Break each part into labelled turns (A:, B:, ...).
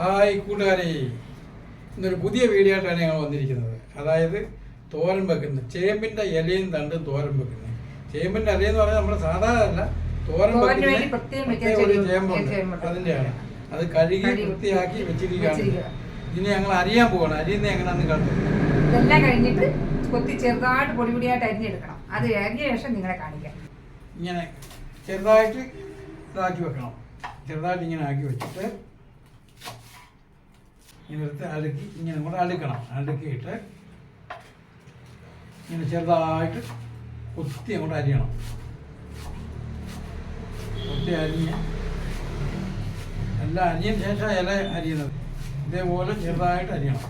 A: Hi കൂട്ടുകാരെ. ഇന്നൊരു പുതിയ വീഡിയോ ആയിട്ടാണ് ഞങ്ങൾ വന്നിരിക്കുന്നത്. അതായത് തോരൻ വെക്കുന്നത്. ചേമ്പിന്റെ ഇലയും തണ്ട് തോരൻ വെക്കുന്നത്. ചേമ്പിന്റെ ഇലയെന്ന് പറഞ്ഞാൽ നമ്മുടെ സാധാരണ തോരൻ വെക്കുന്ന ഒരു ചേമ്പുണ്ട്. അതിന്റെയാണ്. അത് കഴുകി വൃത്തിയാക്കി വെച്ചിരിക്കുകയാണ്.
B: വെച്ചിരിക്കുക.
A: ഇനി ഞങ്ങൾ അറിയാൻ പോവാണ്. അരിയുന്ന എങ്ങനെയാണെന്ന് കണ്ടു
B: ഇതെല്ലാം കഴിഞ്ഞിട്ട് കൊത്തി ചെറുതായിട്ട് പൊടിപൊടിയായിട്ട് അരിഞ്ഞെടുക്കണം. അത് ഇറങ്ങിയ ശേഷം നിങ്ങളെ കാണിക്കാം.
A: ഇങ്ങനെ ചെറുതായിട്ട് ഇതാക്കി വെക്കണം. ചെറുതായിട്ട് ഇങ്ങനെ ആക്കി വെച്ചിട്ട് ഇങ്ങനെ എടുത്ത് അടുക്കി ഇങ്ങനെ കൂടെ അടുക്കണം അടുക്കിയിട്ട് ഇങ്ങനെ ചെറുതായിട്ട് കുത്തി അങ്ങോട്ട് അരിയണം. കുത്തി അരിഞ്ഞ് എല്ലാം അരിഞ്ഞതിന് ശേഷം ഇല അരിയുന്നത്. ഇതേപോലെ ചെറുതായിട്ട് അരിയണം.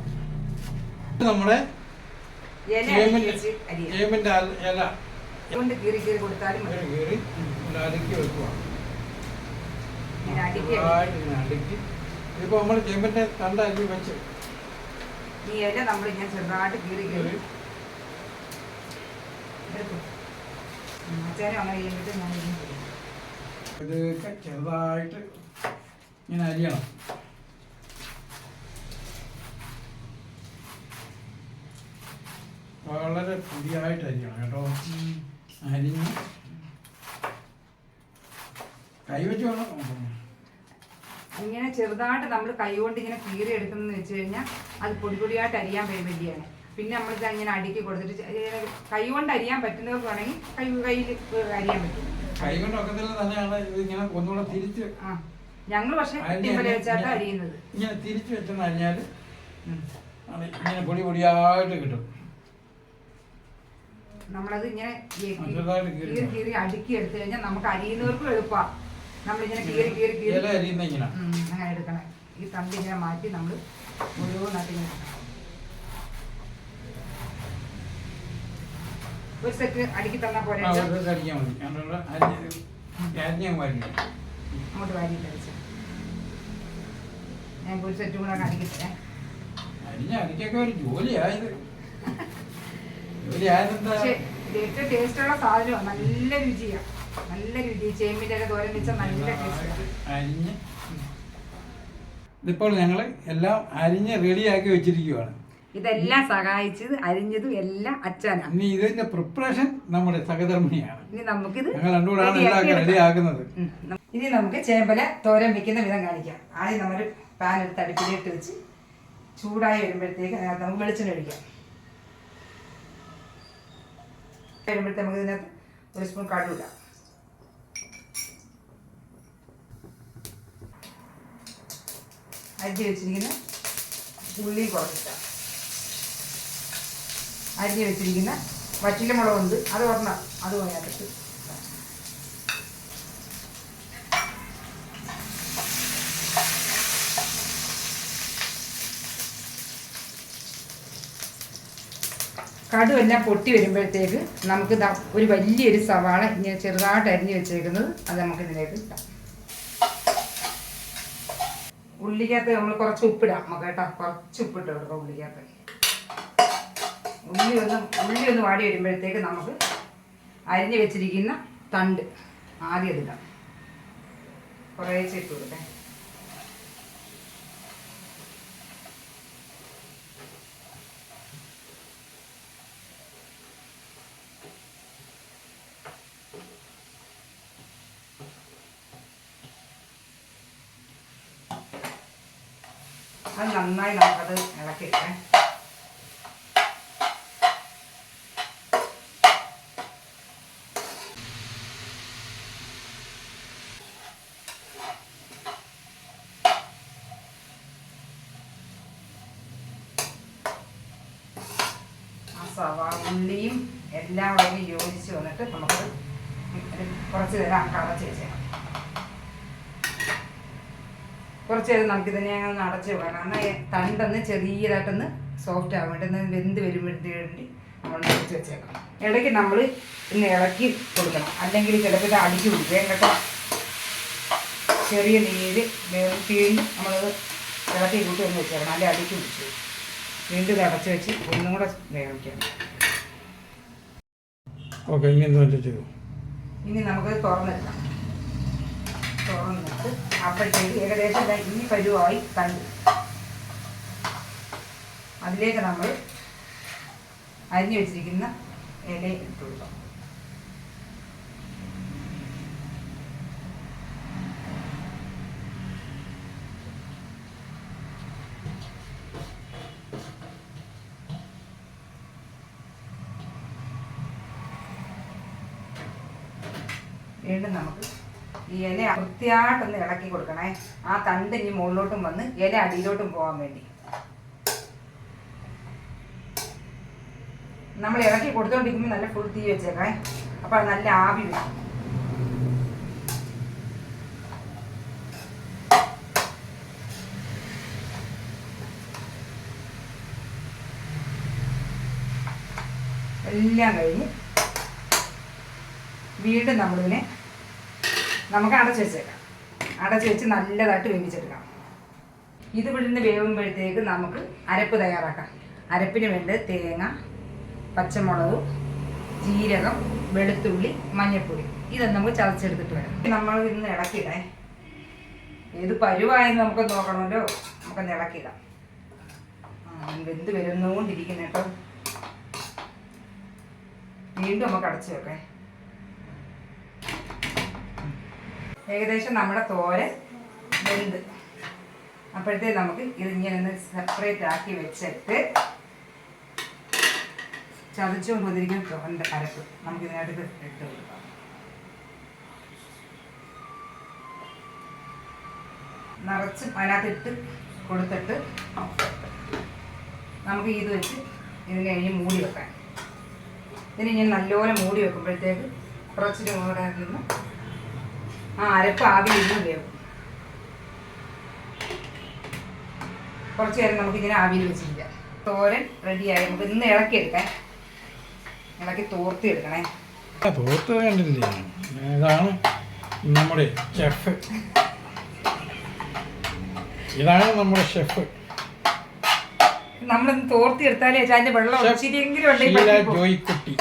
A: നമ്മുടെ
B: ഇല കൊണ്ട് കീറി കീറി കൊടുത്താലും
A: കീറി അടുക്കി വെക്കുക
B: അടുക്കി
A: ഇതിപ്പോ നമ്മൾ ചെമ്പിന്റെ തണ്ട അരി വെച്ച്.
B: ഈ ഇല നമ്മൾ ഇങ്ങനെ ചെറുതായിട്ട് കീറി കീറി അങ്ങനെ ചെയ്യുമ്പോഴത്തെ ഞാൻ
A: ഇതൊക്കെ ചെറുതായിട്ട് ഇങ്ങനെ അരിയണം. വളരെ പുതിയായിട്ട് അരിയണം കേട്ടോ. അരിഞ്ഞ് കൈവച്ച് വേണം
B: ഇങ്ങനെ ചെറുതായിട്ട് നമ്മൾ കൈകൊണ്ട് ഇങ്ങനെ കീറി എടുക്കുന്നത് വെച്ച് കഴിഞ്ഞാൽ അത് പൊടി പൊടിയായിട്ട് അരിയാൻ വേണ്ടിയാണ്. പിന്നെ നമ്മളിത് ഇങ്ങനെ അടുക്കി കൊടുത്തിട്ട് കൈകൊണ്ട് ഇങ്ങനെ കൈ കൊണ്ട് അരിയാൻ പറ്റുന്നവർക്ക് വേണമെങ്കിൽ കൈ കയ്യിൽ അരിയാൻ പറ്റും.
A: കൈ കൊണ്ട് ഒക്കത്തിൽ തന്നെയാണ് ഇങ്ങനെ ഒന്നുകൂടെ തിരിച്ച്
B: ആ ഞങ്ങൾ പക്ഷെ വെച്ചാട്ടാ
A: ഇങ്ങനെ-
B: അരിയുന്നത്.
A: ഇങ്ങനെ തിരിച്ച് വെച്ചെന്ന് കഴിഞ്ഞാൽ ഇങ്ങനെ പൊടി പൊടിയായിട്ട് കിട്ടും.
B: നമ്മളത് ഇങ്ങനെ
A: കീറി.
B: കീറി അടുക്കി എടുത്തു കഴിഞ്ഞാൽ നമുക്ക് അരിയുന്നവർക്കും എളുപ്പമാണ് നമ്മളിങ്ങനെ കീറി കീറി കീറി അങ്ങനെ എടുക്കണം. ഈ തണ്ട് ഇങ്ങനെ മാറ്റി നമ്മൾ ഓരോന്നായിട്ട് ഇങ്ങനെ ഒരു സെറ്റ് അടുക്കി തന്നാൽ പോലെ അങ്ങോട്ട് വാരി കഴിച്ചു ഞാൻ ഒരു സെറ്റും കൂടെ അടുക്കി തരാം.
A: ഒരു ജോലിയായത് ജോലി ആയതെന്താ
B: പക്ഷേ ഇത് ഏറ്റവും ടേസ്റ്റുള്ള സാധനമാണ് നല്ല രുചിയാണ് നല്ല രുചി. ചേമ്പിന്റെ ഒക്കെ തോരൻ വെച്ച നല്ല
A: ടേസ്റ്റ് ഇതിപ്പോൾ ഞങ്ങൾ എല്ലാം അരിഞ്ഞ് റെഡിയാക്കി വെച്ചിരിക്കുകയാണ്
B: ഇതെല്ലാം സഹായിച്ചത് അരിഞ്ഞതും എല്ലാം അച്ഛനാണ്
A: ഇനി ഇതിന്റെ പ്രിപ്പറേഷൻ നമ്മുടെ സഹധർമ്മിണിയാണ്.
B: ഇനി നമുക്കിത്
A: ഞങ്ങൾ രണ്ടുകൂടാണ്
B: എടുക്കാം.
A: റെഡിയാക്കുന്നത്.
B: ഇനി നമുക്ക് ചേമ്പല തോരൻ വെക്കുന്ന വിധം കാണിക്കാം. ആദ്യം നമ്മൾ പാൻ എടുത്ത് അടുപ്പിലിട്ട് വെച്ച് ചൂടായി വരുമ്പോഴത്തേക്ക് നമുക്ക് വെളിച്ചെണ്ണ ഒഴിക്കാം. വരുമ്പോഴത്തേക്ക് നമുക്ക് ഇതിനകത്ത് ഒരു സ്പൂൺ കടുക് ഇടാം. വെച്ചിരിക്കുന്ന ഉള്ളി കുറച്ചിട്ടാം അരിഞ്ഞ് വെച്ചിരിക്കുന്ന വറ്റിലമുളകുണ്ട്. അത് ഒരെണ്ണം അത് അതിനകത്തിട്ട് കടുവെല്ലാം പൊട്ടി വരുമ്പോഴത്തേക്ക് നമുക്ക് ഒരു വലിയൊരു സവാള ഇങ്ങനെ ചെറുതായിട്ട് അരിഞ്ഞ് വെച്ചേക്കുന്നത് അത് നമുക്ക് ഇതിലേക്ക് ഇടാം. ഉള്ളിക്കകത്ത് നമ്മൾ കുറച്ച് ഉപ്പിടാം നമുക്ക് കേട്ടോ. കുറച്ച് ഉപ്പിട്ട് കൊടുക്കാം ഉള്ളിക്കകത്ത്. ഉള്ളി ഒന്ന് ഉള്ളി ഒന്ന് വാടി വരുമ്പോഴത്തേക്ക് നമുക്ക് അരിഞ്ഞ് വെച്ചിരിക്കുന്ന തണ്ട് ആദ്യം ഇതിടാം. കുറേ ഇട്ട് കൊടുക്കാം അത് നന്നായി നമുക്കത് ഇളക്കിയിട്ടേ ഉള്ളിയും എല്ലാം കൂടെ യോജിച്ച് വന്നിട്ട് നമുക്കത് കുറച്ച് നേരം അടച്ച് വെച്ചേക്കാം. കുറച്ച് നേരം നമുക്ക് ഇതിനെ അങ്ങ് അടച്ച് വെക്കണം എന്നാൽ തണ്ടൊന്ന് ചെറിയതായിട്ടൊന്ന് സോഫ്റ്റ് ആവാൻ വേണ്ടി വെന്ത് വരുമ്പോഴത്തേക്ക് വേണ്ടി നമ്മൾ അടച്ച് വെച്ചേക്കണം. ഇടയ്ക്ക് നമ്മൾ ഇന്ന് ഇളക്കി കൊടുക്കണം. അല്ലെങ്കിൽ ചിലപ്പോൾ ഇത് അടിച്ചു കൊടുക്കുകയും കേട്ടോ ചെറിയ നീര് വീണ്ടും നമ്മൾ ഇളക്കി കൂട്ടി ഒന്ന് വെച്ചേക്കണം. അല്ലെങ്കിൽ അടിച്ചു പിടിച്ചു. വീണ്ടും അടച്ചു വെച്ച് ഒന്നും കൂടെ വേവിക്കണം.
A: ഓക്കെ ഇനി എന്തുകൊണ്ട്
B: ഇനി നമുക്ക് നമുക്കത് തുറന്നിടാം തുറന്നിട്ട് അപ്പോഴത്തേക്ക് ഏകദേശം ഈ പരുവായി കണ്ടു. അതിലേക്ക് നമ്മൾ അരിഞ്ഞു വെച്ചിരിക്കുന്ന ഇല ഇട്ട് കൊടുക്കാം. വീണ്ടും നമുക്ക് ഈ ഇല വൃത്തിയായിട്ടൊന്ന് ഇളക്കി കൊടുക്കണേ. ആ തണ്ട് ഇനി മുകളിലോട്ടും വന്ന് ഇല അടിയിലോട്ടും പോകാൻ വേണ്ടി. നമ്മൾ ഇളക്കി കൊടുത്തോണ്ടിരിക്കുമ്പോൾ നല്ല ഫുൾ തീ വെച്ചേക്കണേ. അപ്പോൾ നല്ല ആവി വരും. എല്ലാം കഴിഞ്ഞ് വീണ്ടും നമ്മളിതിനെ നമുക്ക് അടച്ചു വെച്ചേക്കാം. അടച്ചു വെച്ച് നല്ലതായിട്ട് വേവിച്ചെടുക്കാം. ഇത് ഇവിടുന്ന് വേവുമ്പോഴത്തേക്ക് നമുക്ക് അരപ്പ് തയ്യാറാക്കാം. അരപ്പിന് വേണ്ടി തേങ്ങ പച്ചമുളക് ജീരകം വെളുത്തുള്ളി മഞ്ഞൾപ്പൊടി. ഇതൊന്നും നമുക്ക് ചതച്ചെടുത്തിട്ട് വരാം. നമ്മൾ ഇന്ന് ഇളക്കിയിടേ ഏത് പരുവായെന്ന് നമുക്ക് നോക്കണമല്ലോ. നമുക്കൊന്ന് ഇളക്കിയിടാം. വെന്ത് വരുന്നുകൊണ്ടിരിക്കുന്നേട്ടോ വീണ്ടും നമുക്ക് അടച്ചു വെക്കേ. ഏകദേശം നമ്മുടെ തോരൻ വെന്ത്. അപ്പോഴത്തേ നമുക്ക് ഇതിങ്ങനെ ഒന്ന് സെപ്പറേറ്റ് ആക്കി വെച്ചിട്ട് ചതച്ചുകൊണ്ട് വന്നിരിക്കുന്ന തോരന്റെ അരപ്പ് നമുക്ക് ഇതിനകത്ത് ഇട്ട് കൊടുക്കാം. നിറച്ചും അതിനകത്തിട്ട് കൊടുത്തിട്ട് നമുക്ക് ഇത് വെച്ച് ഇതിനെ കഴിഞ്ഞ് മൂടി വെക്കാം. ഇതിനെ ഞാൻ നല്ലപോലെ മൂടി വെക്കുമ്പോഴത്തേക്ക് കുറച്ചിട്ട് കൂടെ നിന്ന് ആ അരപ്പ് ആവി ഇരുന്ന് വേവും കുറച്ച് നേരം നമുക്ക് ഇങ്ങനെ ആവിയിൽ വെച്ചിരിക്കാം. തോരൻ റെഡിയായി നമുക്ക് ഇന്ന് ഇളക്കിയെടുക്കാം ഇളക്കി തോർത്തി എടുക്കണേ.
A: തോർത്ത് കണ്ടില്ലേ? ഇതാണ് നമ്മുടെ ഷെഫ് ഇതാണ് നമ്മുടെ ഷെഫ്
B: നമ്മൾ തോർത്തി എടുത്താലേ അതിന്റെ വെള്ളം പറ്റിപ്പോകും.
A: ജോയിക്കുട്ടി.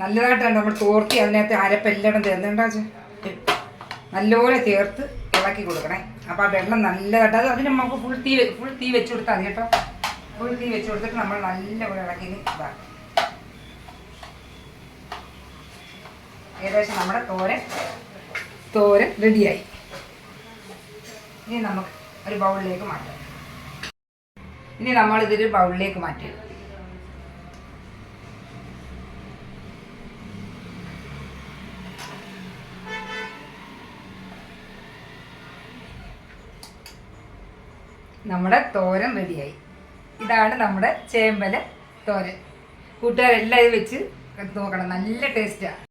B: നല്ലതായിട്ടാണ് നമ്മൾ തോർത്തി അതിനകത്ത് അരപ്പെല്ലാം തീർന്നുണ്ടാ നല്ലപോലെ ചേർത്ത് ഇളക്കി കൊടുക്കണേ. അപ്പോൾ ആ വെള്ളം നല്ലതായിട്ട് അത് അതിന് നമുക്ക് ഫുൾ തീ ഫുൾ തീ വെച്ച് കൊടുത്താൽ മതി കേട്ടോ. ഫുൾ തീ വെച്ച് കൊടുത്തിട്ട് നമ്മൾ നല്ലപോലെ ഇളക്കി ഇതാക്കും ഏകദേശം നമ്മുടെ തോരൻ തോരൻ റെഡിയായി. ഇനി നമുക്ക് ഒരു ബൗളിലേക്ക് മാറ്റാം. ഇനി നമ്മളിതൊരു ബൗളിലേക്ക് മാറ്റി നമ്മുടെ തോരൻ റെഡിയായി. ഇതാണ് നമ്മുടെ ചേമ്പല തോരൻ. കൂട്ടുകാരെല്ലാം ഇത് വെച്ച് നോക്കണം. നല്ല ടേസ്റ്റാണ്